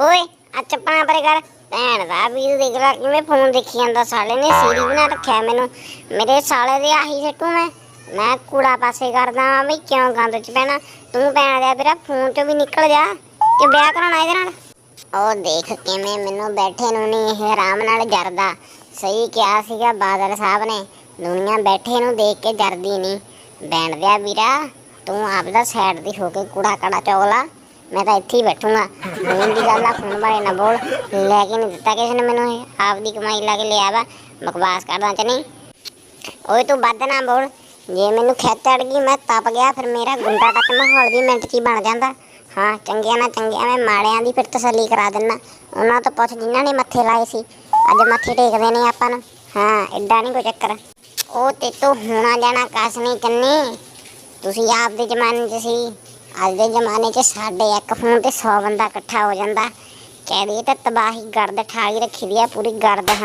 ਓਏ, ਆ ਚੱਪਣਾ ਪਰੇ ਕਰ। ਭੈਣ ਦਾ ਵੀਰ ਦੇਖ ਲੈ, ਕਿਵੇਂ ਫੋਨ ਦੇਖੀ ਜਾਂਦਾ ਸਾਲੇ ਨੇ, ਸੀਰੀ ਬਣਾ ਰੱਖਿਆ ਮੈਨੂੰ। ਮੇਰੇ ਸਾਲੇ ਦੇ ਆਹੀ ਸੱਟੂ ਮੈਂ ਮੈਂ ਕੂੜਾ ਪਾਸੇ ਕਰਦਾ ਵਾਂ ਵੀ ਕਿਉਂ ਗੰਦ ਚ ਪੈਣਾ? ਤੂੰ ਭੈਣ ਦਾ ਵੀਰਾ ਫੋਨ ਚੋਂ ਵੀ ਨਿਕਲ ਜਾ, ਕਿ ਵਿਆਹ ਕਰਾਉਣਾ ਇਹਦੇ ਨਾਲ? ਉਹ ਦੇਖ ਕਿਵੇਂ ਮੈਨੂੰ ਬੈਠੇ ਨੂੰ ਨਹੀਂ ਇਹ ਆਰਾਮ ਨਾਲ ਜਰਦਾ। ਸਹੀ ਕਿਹਾ ਸੀਗਾ ਬਾਦਲ ਸਾਹਿਬ ਨੇ, ਦੁਨੀਆ ਬੈਠੇ ਨੂੰ ਦੇਖ ਕੇ ਜਰਦੀ ਨਹੀਂ ਬੈਣ ਦਿਆ ਵੀਰਾ, ਤੂੰ ਆਪਦਾ ਸਾਈਡ ਦੀ ਹੋ ਕੇ ਕੂੜਾ ਕੜਾ ਚੋਲਾ ਮੈਂ ਤਾਂ ਇੱਥੇ ਹੀ ਬੈਠੂੰਗਾ। ਮੈਨੂੰ ਦੀ ਗੱਲ ਆ ਫੋਨ ਬਾਰੇ ਨਾ ਬੋਲ। ਲੈ ਕੇ ਨਹੀਂ ਦਿੱਤਾ ਕਿਸੇ ਨੇ ਮੈਨੂੰ ਇਹ। ਆਪਦੀ ਕਮਾਈ ਲਾ ਕੇ ਲਿਆ ਵਾ। ਬਕਵਾਸ ਕਰਦਾ ਚ ਨਹੀਂ। ਓਏ ਤੂੰ ਵੱਧ ਨਾ ਬੋਲ। ਜੇ ਮੈਨੂੰ ਖਿੱਚ ਚੜ ਗਈ, ਮੈਂ ਤਪ ਗਿਆ, ਫਿਰ ਮੇਰਾ ਗੁੰਡਾ ਟੱਕ ਮਾਹੌਲ ਵੀ ਮਿੰਟ 'ਚ ਹੀ ਬਣ ਜਾਂਦਾ। ਹਾਂ, ਚੰਗਿਆਂ ਨਾਲ ਚੰਗਿਆਂ ਮੈਂ ਮਾੜਿਆਂ ਦੀ ਫਿਰ ਤਸੱਲੀ ਕਰਾ ਦਿੰਨਾ। ਉਹਨਾਂ ਤੋਂ ਪੁੱਛ, ਜਿਨ੍ਹਾਂ ਨੇ ਮੱਥੇ ਲਾਏ ਸੀ। ਅੱਜ ਮੱਥੇ ਟੇਕਦੇ ਨੇ ਆਪਾਂ ਨੂੰ। ਹਾਂ ਐਡਾ ਨਹੀਂ ਕੋਈ ਚੱਕਰ। ਉਹ ਤੇ ਤੂੰ ਹੋਣਾ ਜਾਣਾ, ਕਸ ਨਹੀਂ ਕੰਨੀ ਤੁਸੀਂ ਆਪ ਦੇ ਜ਼ਮਾਨੇ 'ਚ ਸੀ। ਅੱਜ ਦੇ ਜ਼ਮਾਨੇ 'ਚ ਸਾਡੇ ਇੱਕ ਫੋਨ ਤੇ 100 ਬੰਦਾ ਇਕੱਠਾ ਹੋ ਜਾਂਦਾ। ਕਹਿ ਦਈਏ ਤਾਂ ਤਬਾਹੀ ਗਰਦ ਠਾਲੀ ਰੱਖੀ ਦੀ ਆ, ਪੂਰੀ ਗਰਦ, ਹਾਂ।